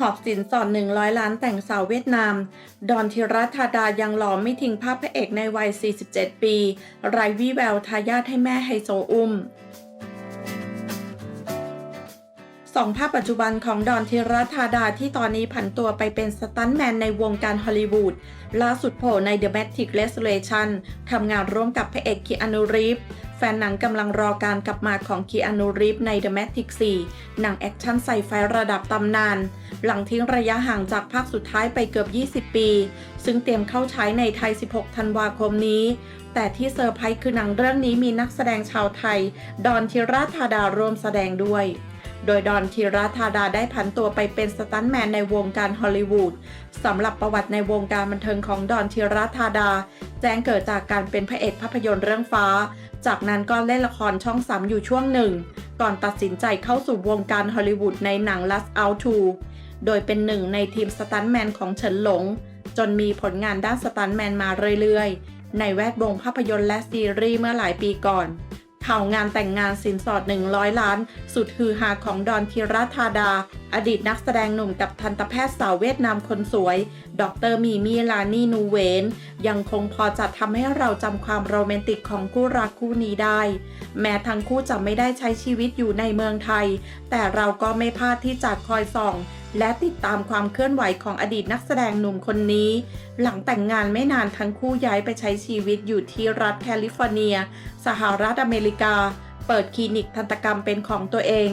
หอบสินสอด100 ล้านแต่งสาวเวียดนาม ดอนธิรัธาดายังหล่อไม่ทิ้งภาพพระเอกในวัย 47 ปี ไรวี่แววทายาทให้แม่ไฮโซอุ้ม องภาพปัจจุบันของดอนธีรธาดาที่ตอนนี้ผันตัวไปเป็นสตันแมนในวงการฮอลลีวูดล่าสุดโผล่ใน The Matrix Resurrection ทำงานร่วมกับพระเอกคีอานูรีฟแฟนหนังกำลังรอการกลับมาของคีอานูรีฟใน The Matrix 4 หนังแอคชั่นใส่ไฟระดับตำนาน หลังทิ้งระยะห่างจากภาคสุดท้ายไปเกือบ 20 ปี ซึ่งเตรียมเข้าฉายในไทย 16 ธันวาคมนี้ แต่ที่เซอร์ไพรส์คือหนังเรื่องนี้มีนักแสดงชาวไทย ดอนธีรธาดาร่วมแสดงด้วย โดยดอนธีรธาดาได้ผันตัวไปเป็นสตันแมนในวงการฮอลลีวูดสำหรับประวัติในวงการบันเทิงของดอนธีรธาดา แจ้งเกิดจากการเป็นพระเอกภาพยนตร์เรื่องฟ้า จากนั้นก็เล่นละครช่องสามอยู่ช่วงหนึ่ง ก่อนตัดสินใจเข้าสู่วงการฮอลลีวูดในหนัง Last Out 2 โดยเป็นหนึ่งในทีมสตันแมนของเฉินหลง จนมีผลงานด้านสตันแมนมาเรื่อยๆ ในแวดวงภาพยนตร์และซีรีส์เมื่อหลายปีก่อน ข่าวงานแต่งงานสินสอด 100 ล้าน สุดฮือฮาของดอนธีรธาดา อดีตนักแสดงหนุ่มกับทันตแพทย์สาวเวียดนามคนสวย ดรมีมีลานีนูเวน ยังคงพอจะทำให้เราจำความโรแมนติกของคู่รักคู่นี้ได้ แม้ทั้งคู่จะไม่ได้ใช้ชีวิตอยู่ในเมืองไทย แต่เราก็ไม่พลาดที่จะคอยส่อง และติดตามความเคลื่อนไหวของอดีตนักแสดงหนุ่มคนนี้ หลังแต่งงานไม่นานทั้งคู่ย้ายไปใช้ชีวิตอยู่ที่รัฐแคลิฟอร์เนีย สหรัฐอเมริกา เปิดคลินิกทันตกรรมเป็นของตัวเอง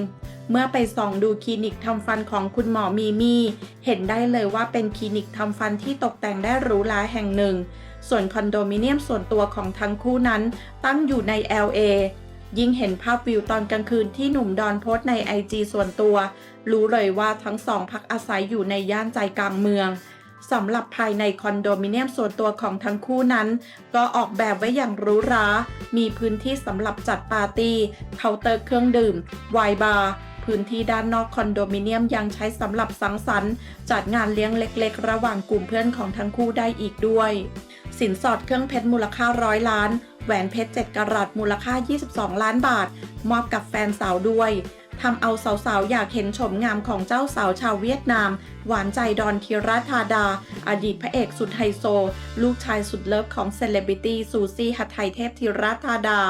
เมื่อไปส่องดูคลินิกทำฟันของคุณหมอมีมี่ เห็นได้เลยว่าเป็นคลินิกทำฟันที่ตกแต่งได้หรูหราแห่งหนึ่ง ส่วนคอนโดมิเนียมส่วนตัวของทั้งคู่นั้น ตั้งอยู่ใน LA ยิ่งเห็นภาพวิวตอนกลางคืนที่หนุ่มดอนโพสต์ใน IG ส่วนตัว รู้เลยว่าทั้งสองพักอาศัยอยู่ในย่านใจกลางเมืองสำหรับภายในคอนโดมิเนียมส่วนตัวของทั้งคู่นั้น ก็ออกแบบไว้อย่างหรูหรา มีพื้นที่สำหรับจัดปาร์ตี้ เคาน์เตอร์เครื่องดื่ม ไวน์บาร์ พื้นที่ด้านนอกคอนโดมิเนียมยังใช้สำหรับสังสรรค์ จัดงานเลี้ยงเล็กๆ ระหว่างกลุ่มเพื่อนของทั้งคู่ได้อีกด้วย สินสอดเครื่องเพชรมูลค่าร้อยล้าน แหวนเพชร 7กะรัตมูลค่า 22 ล้านบาท มอบกับแฟนสาวด้วยทำเอาสาวๆ อยากเห็นชมงามของเจ้าสาวชาวเวียดนาม หวานใจดอนธีรธาดา อดีตพระเอกสุดไฮโซ ลูกชายสุดเลิฟของเซเลบริตี้ซูซี่หัตไทยเทพธีรธาดา